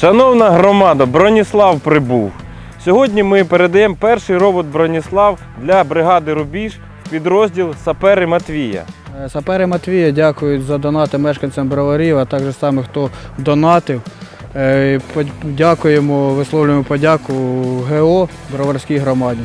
Шановна громада, Броніслав прибув. Сьогодні ми передаємо перший робот Броніслав для бригади Рубіж в підрозділ Сапери Матвія. Е, Сапери Матвія дякують за донати мешканцям броварів, а також саме хто донатив. Е, дякуємо, висловлюємо подяку ГО Броварській громаді.